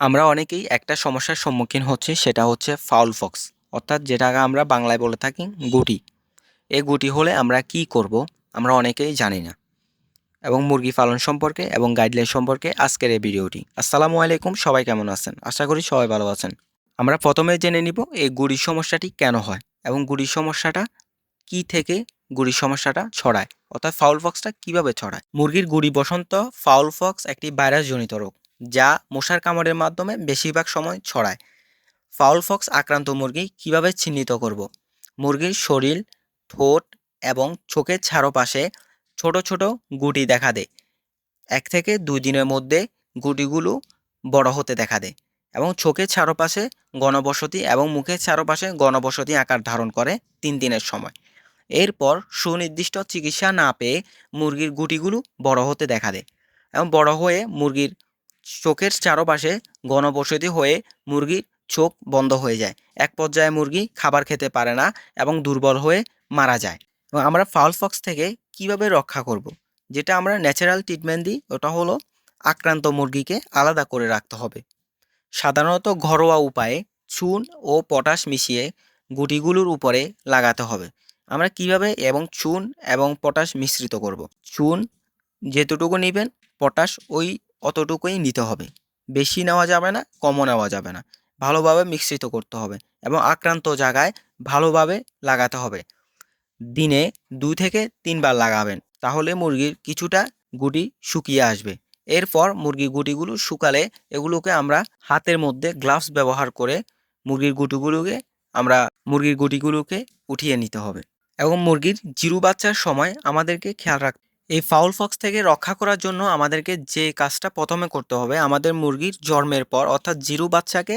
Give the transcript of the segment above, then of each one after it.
আমরা অনেকেই একটা সমস্যার সম্মুখীন হচ্ছি, সেটা হচ্ছে ফাউল ফক্স অর্থাৎ যেটাকে আমরা বাংলায় বলে থাকি গুটি। এই গুটি হলে আমরা কি করব, আমরা অনেকেই জানি না। এবং মুরগি পালন সম্পর্কে এবং গাইডলাইন সম্পর্কে আজকের এই ভিডিওটি। আসসালামু আলাইকুম, সবাই কেমন আছেন? আশা করি সবাই ভালো আছেন। আমরা প্রথমে জেনে নিব এই গুড়ির সমস্যাটি কেন হয় এবং গুড়ির সমস্যাটা কি থেকে গুড়ির সমস্যাটা ছড়ায়, অর্থাৎ ফাউল ফক্সটা কীভাবে ছড়ায়? মুরগির গুড়ি বসন্ত ফাউল ফক্স একটি ভাইরাসজনিত রোগ। যা মশার কামড়ের মাধ্যমে বেশিরভাগ সময় ছড়ায়। ফাউল ফক্স আক্রান্ত মুরগি কীভাবে চিহ্নিত করব? মুরগির শরীর, ঠোঁট এবং চোখের চারপাশে ছোট ছোট গুটি দেখা দেয়। এক থেকে দুই দিনের মধ্যে গুটিগুলো বড় হতে দেখা দেয় এবং চোখের চারপাশে গণবসতি এবং মুখের চারপাশে গণবসতি আকার ধারণ করে তিন দিনের সময়। এরপর সুনির্দিষ্ট চিকিৎসা না পেয়ে মুরগির গুটিগুলো বড় হতে দেখা দেয় এবং বড় হয়ে মুরগির চোখের চারপাশে গণবসতি হয়ে মুরগির চোখ বন্ধ হয়ে যায় এক পর্যায়ে মুরগি খাবার খেতে পারে না এবং দুর্বল হয়ে মারা যায় এবং আমরা ফাউল ফক্স থেকে কীভাবে রক্ষা করব। যেটা আমরা ন্যাচারাল ট্রিটমেন্ট দিই, ওটা হলো আক্রান্ত মুরগিকে আলাদা করে রাখতে হবে সাধারণত ঘরোয়া উপায়ে চুন ও পটাশ মিশিয়ে গুটিগুলোর উপরে লাগাতে হবে আমরা কীভাবে এবং চুন এবং পটাশ মিশ্রিত করব। চুন যেতটুকু নেবেন, পটাশ ওই অতটুকুই নিতে হবে। বেশি নেওয়া যাবে না, কমও নেওয়া যাবে না। ভালোভাবে মিশ্রিত করতে হবে এবং আক্রান্ত জায়গায় ভালোভাবে লাগাতে হবে। দিনে দুই থেকে তিনবার লাগাবেন, তাহলে মুরগির কিছুটা গুটি শুকিয়ে আসবে। এরপর মুরগির গুটিগুলো শুকালে এগুলোকে আমরা হাতের মধ্যে গ্লাভস ব্যবহার করে মুরগির গুটিগুলোকে, আমরা মুরগির গুটিগুলোকে উঠিয়ে নিতে হবে। এবং মুরগির জিরু বাচ্চার সময় আমাদেরকে খেয়াল রাখ এই ফাউল ফক্স থেকে রক্ষা করার জন্য আমাদেরকে যে কাজটা প্রথমে করতে হবে, আমাদের মুরগির জন্মের পর, অর্থাৎ জিরু বাচ্চাকে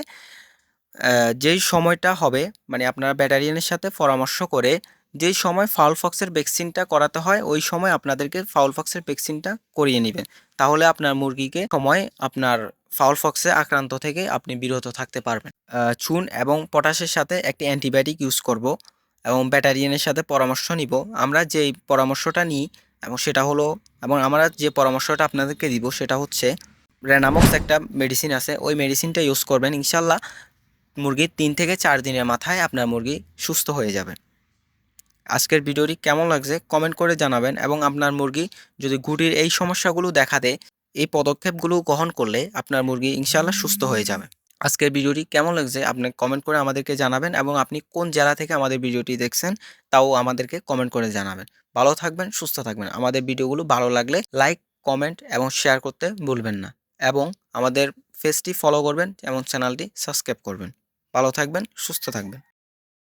যেই সময়টা হবে মানে আপনারা ব্যাটারিয়ানের সাথে পরামর্শ করে যেই সময় ফাউল ফক্সের ভ্যাকসিনটা করাতে হয়, ওই সময় আপনাদেরকে ফাউল ফক্সের ভ্যাকসিনটা করিয়ে নেবেন। তাহলে আপনার মুরগিকে সময় আপনার ফাউল ফক্সে আক্রান্ত থেকে আপনি বিরত থাকতে পারবেন। চুন এবং পটাশের সাথে একটি অ্যান্টিবায়োটিক ইউজ করব এবং ব্যাটারিয়ানের সাথে পরামর্শ নিব। আমরা যেই পরামর্শটা নিই এবং সেটা হলো, এবং আমরা যে পরামর্শটা আপনাদেরকে দিব সেটা হচ্ছে রেনামক্স একটা মেডিসিন আছে, ওই মেডিসিনটা ইউজ করবেন ইনশাল্লাহ মুরগির তিন থেকে চার দিনের মাথায় আপনার মুরগি সুস্থ হয়ে যাবে। আজকের ভিডিওটি কেমন লাগছে কমেন্ট করে জানাবেন, এবং আপনার মুরগি যদি গুটির এই সমস্যাগুলো দেখা দেয়, এই পদক্ষেপগুলো গ্রহণ করলে আপনার মুরগি ইনশাল্লাহ সুস্থ হয়ে যাবে। আজকের ভিডিওটি কেমন লাগছে আপনি কমেন্ট করে আমাদেরকে জানাবেন এবং আপনি কোন জেলা থেকে আমাদের ভিডিওটি দেখছেন তাও আমাদেরকে কমেন্ট করে জানাবেন। ভালো থাকবেন, সুস্থ থাকবেন। আমাদের ভিডিওগুলো ভালো লাগলে লাইক কমেন্ট এবং শেয়ার করতে ভুলবেন না এবং আমাদের ফেসটি ফলো করবেন এবং চ্যানেলটি সাবস্ক্রাইব করবেন। ভালো থাকবেন, সুস্থ থাকবেন।